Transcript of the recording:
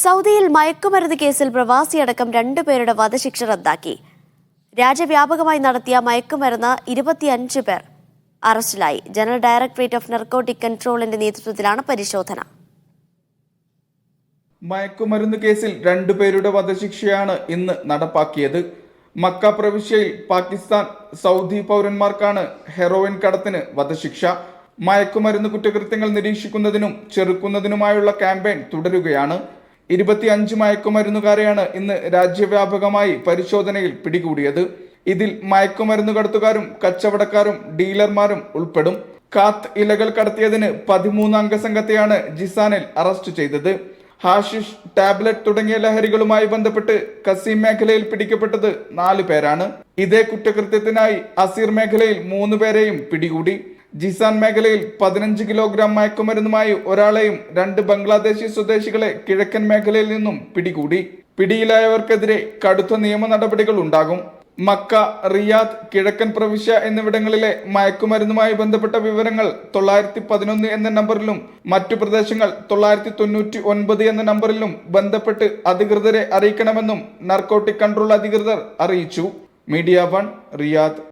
സൗദിയിൽ മയക്കുമരുന്ന് കേസിൽ പ്രവാസി പ്രവാസിയടക്കം രണ്ടുപേരുടെ വധശിക്ഷ റദ്ദാക്കി. രാജ്യവ്യാപകമായി നടത്തിയ മയക്കുമരുന്ന് ഇരുപത്തിയഞ്ച് പേർ അറസ്റ്റിലായി. ജനറൽ ഡയറക്ടറേറ്റ് ഓഫ് നർക്കോട്ടിക് കൺട്രോളിന്റെ നേതൃത്വത്തിലാണ് പരിശോധന. മയക്കുമരുന്ന് കേസിൽ രണ്ടുപേരുടെ വധശിക്ഷയാണ് ഇന്ന് നടപ്പാക്കിയത്. മക്ക പ്രവിശ്യയിൽ പാകിസ്ഥാൻ സൗദി പൗരന്മാർക്കാണ് ഹെറോയിൻ കടത്തിന് വധശിക്ഷ. മയക്കുമരുന്ന് കുറ്റകൃത്യങ്ങൾ നിരീക്ഷിക്കുന്നതിനും ചെറുക്കുന്നതിനുമായുള്ള ക്യാമ്പയിൻ തുടരുകയാണ്. ഇരുപത്തിയഞ്ച് മയക്കുമരുന്നുകാരെയാണ് ഇന്ന് രാജ്യവ്യാപകമായി പരിശോധനയിൽ പിടികൂടിയത്. ഇതിൽ മയക്കുമരുന്ന് കടത്തുകാരും കച്ചവടക്കാരും ഡീലർമാരും ഉൾപ്പെടും. കാത്ത് ഇലകൾ കടത്തിയതിന് പതിമൂന്ന് അംഗ സംഘത്തെയാണ് ജിസാനിൽ അറസ്റ്റ് ചെയ്തത്. ഹാഷിഷ് ടാബ്ലറ്റ് തുടങ്ങിയ ലഹരികളുമായി ബന്ധപ്പെട്ട് കസീം മേഖലയിൽ പിടിക്കപ്പെട്ടത് നാല് പേരാണ്. ഇതേ കുറ്റകൃത്യത്തിനായി അസീർ മേഖലയിൽ മൂന്ന് പേരെയും പിടികൂടി. ജിസാൻ മേഖലയിൽ പതിനഞ്ച് കിലോഗ്രാം മയക്കുമരുന്നുമായി ഒരാളെയും രണ്ട് ബംഗ്ലാദേശി സ്വദേശികളെ കിഴക്കൻ മേഖലയിൽ നിന്നും പിടികൂടി. പിടിയിലായവർക്കെതിരെ കടുത്ത നിയമ നടപടികൾ ഉണ്ടാകും. മക്ക റിയാദ് കിഴക്കൻ പ്രവിശ്യ എന്നിവിടങ്ങളിലെ മയക്കുമരുന്നുമായി ബന്ധപ്പെട്ട വിവരങ്ങൾ തൊള്ളായിരത്തി പതിനൊന്ന് എന്ന നമ്പറിലും മറ്റു പ്രദേശങ്ങൾ തൊള്ളായിരത്തി തൊണ്ണൂറ്റി ഒൻപത് എന്ന നമ്പറിലും ബന്ധപ്പെട്ട് അധികൃതരെ അറിയിക്കണമെന്നും നർക്കോട്ടിക് കൺട്രോൾ അധികൃതർ അറിയിച്ചു. Media one Riyadh.